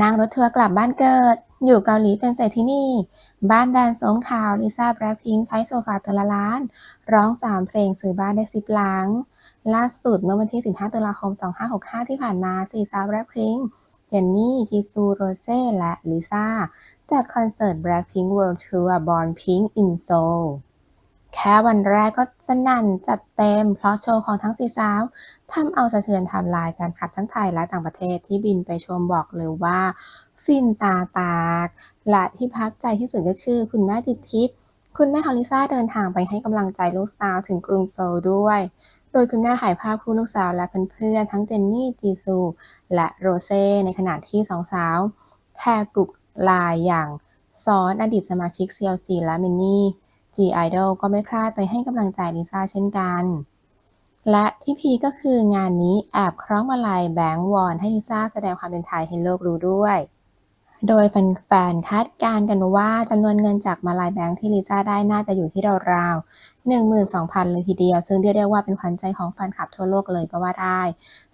นั่งรถทัวร์กลับบ้านเกิด อยู่เกาหลีเป็นเศรษฐินีบ้านแดนสมข่าวลิซ่าแบล็คพิงค์ใช้โซฟาตัวละล้าน ร้อง 3 เพลงซื้อบ้านได้ 10 หลัง ล่าสุดเมื่อวันที่ 15 ตุลาคม 2565 ที่ผ่านมาสี่สาวแบล็คพิงค์เจนนี่จีซูโรเซ่และลิซ่าจัดคอนเสิร์ต Blackpink World Tour Born Pink in Seoul ค่วันแรกก็สนั่นจัดเต็ม เพราะโชว์ของทั้งสี่สาวทำเอาสะเทือนไทำลายแฟนคลับทั้งไทยและต่างประเทศที่บินไปชมบอกเลยว่า ฟินตาตากและที่พักใจที่สุดก็คือ คุณแม่จิตทิพย์คุณแม่ฮอลิซ่าเดินทางไปให้กำลังใจลูกสาวถึงกรุงโซลด้วย โดยคุณแม่ถ่ายภาพคู่ลูกสาวและเพื่อนๆทั้งเจนนี่จีซู และโรเซ่ในขณะที่สองสาวแทกลุกลายอย่างซ้อนอดีตสมาชิก CLC และมินนี่ G Idol ก็ไม่พลาดไปให้กำลังใจลิซ่าเช่นกัน และที่พีก็คืองานนี้แอบคล้องมาลัยแบงค์วอนให้ลิซ่าแสดงความเป็นไทยให้โลกรู้ด้วย โดยแฟนๆคาดการณ์กันว่าจำนวนเงินจากมาลายแบงค์ที่ลิซ่าได้น่าจะอยู่ที่ราวๆ12,000 เลยทีเดียว ซึ่งเรียกได้ว่าเป็นขวัญใจของแฟนคลับทั่วโลกเลยก็ว่าได้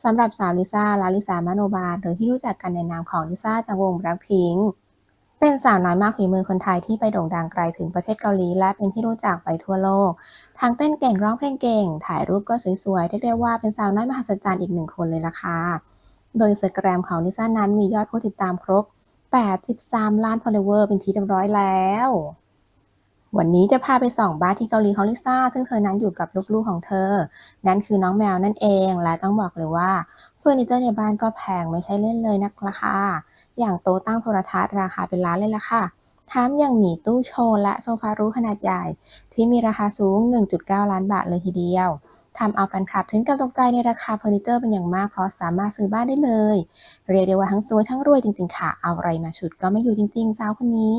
สำหรับสาวลิซ่าลาลิซามโนบาหรือที่รู้จักกันในนามของลิซ่าจากวงแบล็คพิงค์ เป็นสาวน้อยมากฝีมือคนไทยที่ไปโด่งดังไกลถึงประเทศเกาหลี และเป็นที่รู้จักไปทั่วโลก ทั้งเต้นเก่งร้องเพลงเก่ง ถ่ายรูปก็สวยๆ เรียกได้ว่าเป็นสาวน้อยมหัศจรรย์อีกหนึ่งคนเลยล่ะค่ะ โดยอินสตาแกรมของลิซ่านั้นมียอดผู้ติดตามครบ 83 ล้าน follower เป็นที่เรียบร้อยแล้ว วันนี้จะพาไปส่องบ้านที่เกาหลีของลิซ่า ซึ่งเธอนั้นอยู่กับลูกๆของเธอ นั่นคือน้องแมวนั่นเอง และต้องบอกเลยว่าเฟอร์นิเจอร์ในบ้านก็แพงไม่ใช่เล่นเลยนะคะอย่างโต๊ะตั้งโทรทัศน์ราคาเป็นล้านเลยล่ะค่ะแถมยังมีตู้โชว์และโซฟารู้ขนาดใหญ่ ที่มีราคาสูง 1.9 ล้านบาทเลยทีเดียวทำเอาแฟนคลับถึงกับตกใจในราคาเฟอร์นิเจอร์เป็นอย่างมาก เพราะสามารถซื้อบ้านได้เลย เรียกได้ว่าทั้งสวยทั้งรวยจริง ๆ ค่ะ เอาอะไรมาฉุดก็ไม่อยู่จริง ๆ สาวคนนี้